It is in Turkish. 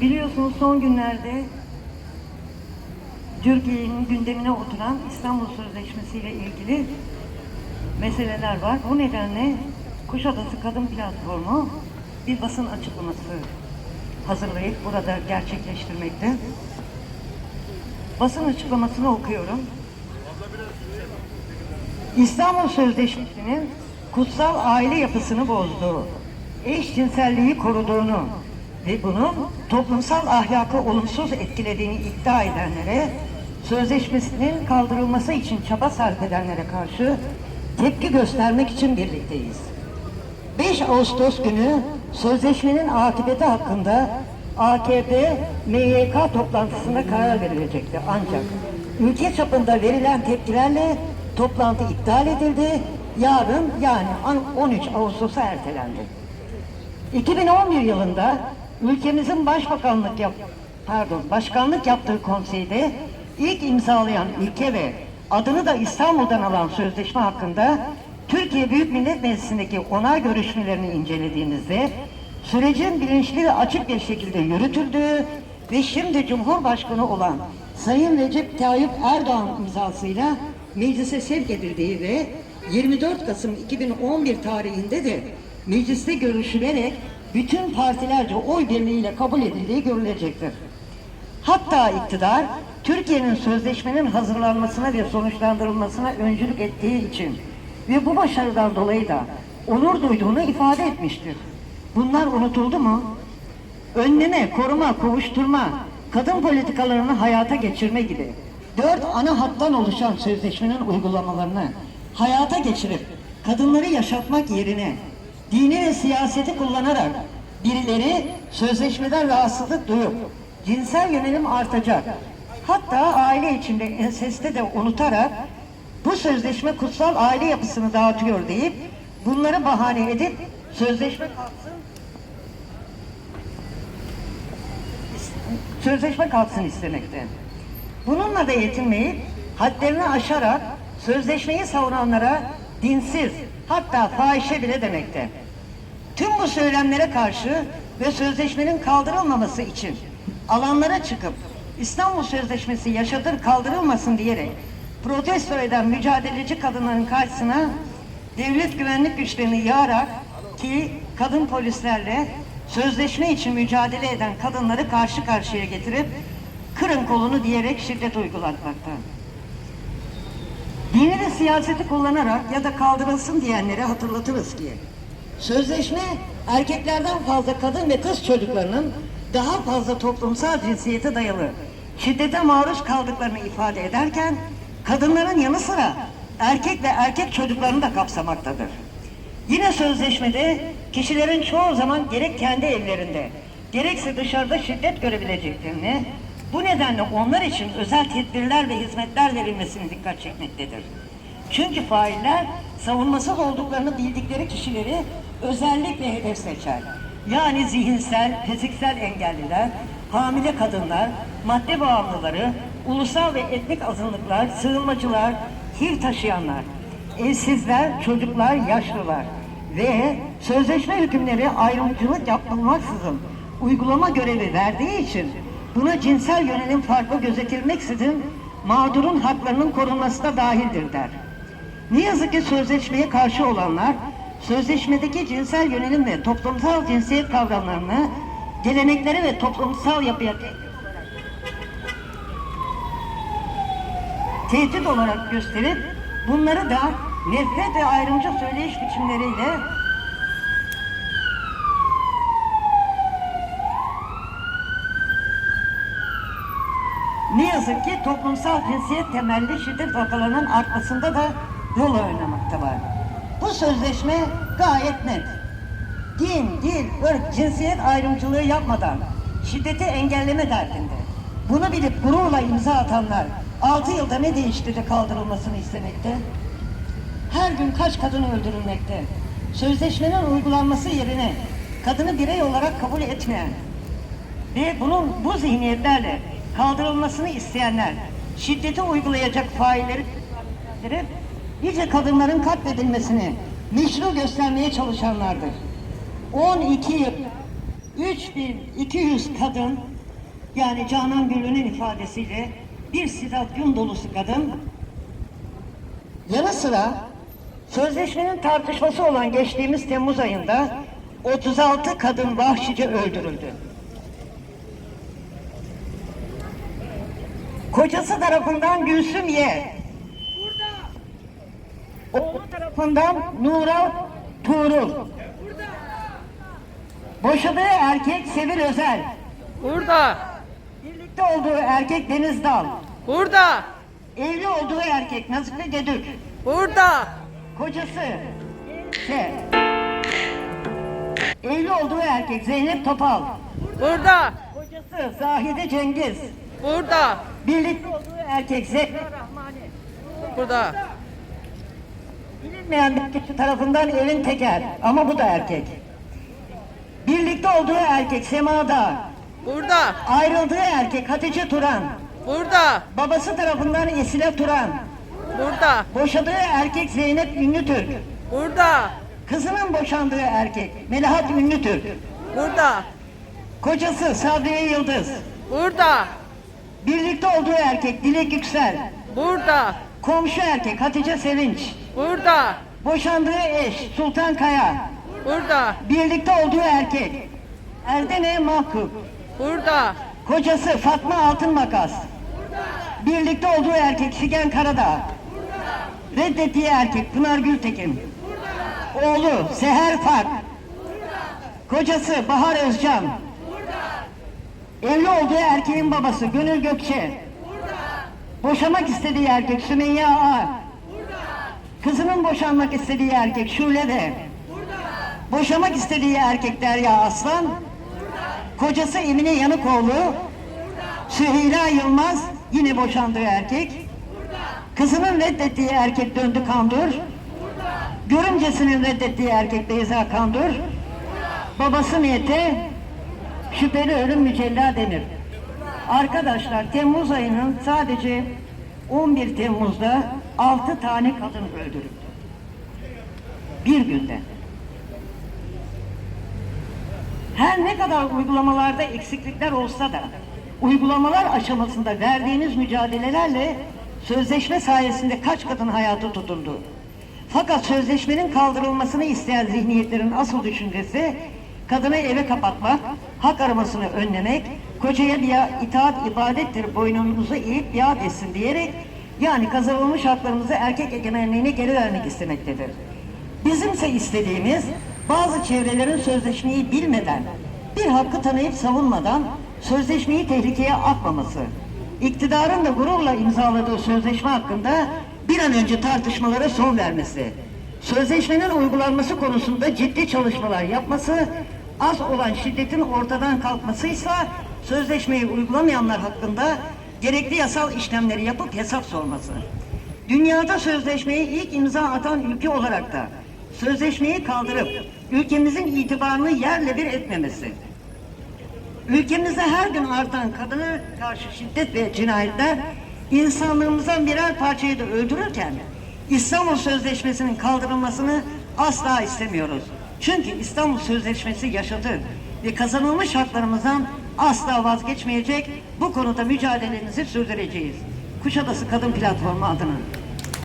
Biliyorsunuz son günlerde Türkiye'nin gündemine oturan İstanbul Sözleşmesi ile ilgili meseleler var. Bu nedenle Kuşadası Kadın Platformu bir basın açıklaması hazırlayıp burada gerçekleştirmekte. Basın açıklamasını okuyorum. İstanbul Sözleşmesi'nin kutsal aile yapısını bozduğu, eşcinselliği koruduğunu ve bunun toplumsal ahlakı olumsuz etkilediğini iddia edenlere, sözleşmesinin kaldırılması için çaba sarf edenlere karşı tepki göstermek için birlikteyiz. 5 Ağustos günü sözleşmenin akıbeti hakkında AKP MYK toplantısında karar verilecekti. Ancak ülke çapında verilen tepkilerle toplantı iptal edildi. Yarın yani 13 Ağustos'a ertelendi. 2011 yılında ülkemizin başbakanlık yap pardon başkanlık yaptığı konseyde ilk imzalayan ülke ve adını da İstanbul'dan alan sözleşme hakkında Türkiye Büyük Millet Meclisi'ndeki onay görüşmelerini incelediğimizde sürecin bilinçli ve açık bir şekilde yürütüldüğü ve şimdi Cumhurbaşkanı olan Sayın Recep Tayyip Erdoğan imzasıyla meclise sevk edildiği ve 24 Kasım 2011 tarihinde de mecliste görüşülerek bütün partilerce oy birliğiyle kabul edildiği görülecektir. Hatta iktidar Türkiye'nin sözleşmenin hazırlanmasına ve sonuçlandırılmasına öncülük ettiği için ve bu başarıdan dolayı da onur duyduğunu ifade etmiştir. Bunlar unutuldu mu? Önleme, koruma, kovuşturma, kadın politikalarını hayata geçirme gibi dört ana hattan oluşan sözleşmenin uygulamalarını hayata geçirip kadınları yaşatmak yerine dini ve siyaseti kullanarak birileri sözleşmeden rahatsızlık duyup cinsel yönelim artacak. Hatta aile içinde enseste de unutarak bu sözleşme kutsal aile yapısını dağıtıyor deyip bunları bahane edip sözleşme kalksın sözleşme kalksın istemekte. Bununla da yetinmeyip hadlerini aşarak sözleşmeyi savuranlara dinsiz hatta fahişe bile demekte. Tüm bu söylemlere karşı ve sözleşmenin kaldırılmaması için alanlara çıkıp İstanbul Sözleşmesi yaşatır kaldırılmasın diyerek protesto eden mücadeleci kadınların karşısına devlet güvenlik güçlerini yağarak ki kadın polislerle sözleşme için mücadele eden kadınları karşı karşıya getirip kırın kolunu diyerek şiddet uygulatmakta. Dini ve siyaseti kullanarak ya da kaldırılsın diyenlere hatırlatırız ki sözleşme erkeklerden fazla kadın ve kız çocuklarının daha fazla toplumsal cinsiyete dayalı şiddete maruz kaldıklarını ifade ederken kadınların yanı sıra erkek ve erkek çocuklarını da kapsamaktadır. Yine sözleşmede kişilerin çoğu zaman gerek kendi evlerinde gerekse dışarıda şiddet görebileceklerini bu nedenle onlar için özel tedbirler ve hizmetler verilmesini dikkat çekmektedir. Çünkü failler savunmasız olduklarını bildikleri kişileri özellikle hedef seçer. Yani zihinsel, fiziksel engelliler, hamile kadınlar, madde bağımlıları, ulusal ve etnik azınlıklar, sığınmacılar, HIV taşıyanlar, evsizler, çocuklar, yaşlılar ve sözleşme hükümleri ayrımcılık yapılmaksızın uygulama görevi verdiği için buna cinsel yönelim farklı gözetilmeksizin mağdurun haklarının korunması da dahildir der. Ne yazık ki sözleşmeye karşı olanlar sözleşmedeki cinsel yönelim ve toplumsal cinsiyet kavramlarını gelenekleri ve toplumsal yapıya tehdit olarak gösterip bunları da nefret ve ayrımcı söyleyiş biçimleriyle ne yazık ki toplumsal cinsiyet temelli şiddet vakalarının artmasında da rol oynamakta var. Bu sözleşme gayet net. Din, dil, ırk, cinsiyet ayrımcılığı yapmadan şiddeti engelleme derdinde. Bunu bilip gururla imza atanlar 6 yılda ne değişti de kaldırılmasını istemekte? Her gün kaç kadın öldürülmekte? Sözleşmenin uygulanması yerine kadını birey olarak kabul etmeyen ve bunun bu zihniyetlerle kaldırılmasını isteyenler şiddeti uygulayacak failleri nice kadınların katledilmesini meşru göstermeye çalışanlardır. 12 yıl 3200 kadın yani Canan Gül'ünün ifadesiyle bir stadyum dolusu kadın yanı sıra sözleşmenin tartışması olan geçtiğimiz Temmuz ayında 36 kadın vahşice öldürüldü. Kocası tarafından Gülsüm Ye. Oğlu tarafından Nural Tuğrul. Boşadığı erkek Sevil Özel. Burada. Birlikte olduğu erkek Deniz Dal. Burada. Evli olduğu erkek Nazife Gedük. Burada. Kocası şey, Evli olduğu erkek Zeynep Topal. Burada. Kocası Zahide Cengiz. Burada. Birlikte olduğu erkek Zehra Burada. Bilinmeyen bir kişi tarafından evin teker ama bu da erkek. Birlikte olduğu erkek Sema Dağ. Burada. Ayrıldığı erkek Hatice Turan. Burada. Babası tarafından Esile Turan. Burada. Boşadığı erkek Zeynep Ünlütürk. Burada. Kızının boşandığı erkek Melahat Ünlütürk. Burada. Kocası Sabriye Yıldız. Burada. Birlikte olduğu erkek Dilek Yüksel. Burada. Komşu erkek Hatice Sevinç. Burada. Boşandığı eş Sultan Kaya. Burada. Birlikte olduğu erkek Erdene Mahkuk. Burada. Kocası Fatma Altın Makas. Birlikte olduğu erkek Figen Karadağ. Reddettiği erkek Pınar Gültekin. Oğlu Seher Fark. Kocası Bahar Özcan. Evli olduğu erkeğin babası Gönül Gökçe. Boşamak istediği erkek Sümeyye Ağa. Kızının boşanmak istediği erkek Şule de. Boşamak istediği erkek Derya Aslan. Kocası Emine Yanıkoğlu. Süheyla Yılmaz yine boşandığı erkek. Kızının reddettiği erkek Döndü Kandur. Görümcesinin reddettiği erkek Beyza Kandur. Babası Mete şüpheli ölüm mücella denir. Arkadaşlar Temmuz ayının sadece 11 Temmuz'da 6 tane kadın öldürüldü. Bir günde. Her ne kadar uygulamalarda eksiklikler olsa da uygulamalar aşamasında verdiğiniz mücadelelerle sözleşme sayesinde kaç kadın hayatı tutuldu. Fakat sözleşmenin kaldırılmasını isteyen zihniyetlerin asıl düşüncesi kadını eve kapatmak, hak aramasını önlemek, kocaya bir itaat ibadettir boynumuzu eğip biat etsin diyerek yani kazanılmış haklarımızı erkek egemenliğine geri vermek istemektedir. Bizimse istediğimiz bazı çevrelerin sözleşmeyi bilmeden, bir hakkı tanıyıp savunmadan sözleşmeyi tehlikeye atmaması. İktidarın da gururla imzaladığı sözleşme hakkında bir an önce tartışmalara son vermesi. Sözleşmenin uygulanması konusunda ciddi çalışmalar yapması, az olan şiddetin ortadan kalkmasıysa sözleşmeyi uygulamayanlar hakkında gerekli yasal işlemleri yapıp hesap sorması. Dünyada sözleşmeyi ilk imza atan ülke olarak da sözleşmeyi kaldırıp ülkemizin itibarını yerle bir etmemesi. Ülkemizde her gün artan kadına karşı şiddet ve cinayetler insanlığımızdan birer parçayı da öldürürken İstanbul Sözleşmesi'nin kaldırılmasını asla istemiyoruz. Çünkü İstanbul Sözleşmesi yaşadı ve kazanılmış haklarımızdan asla vazgeçmeyecek bu konuda mücadelemizi sürdüreceğiz. Kuşadası Kadın Platformu adına.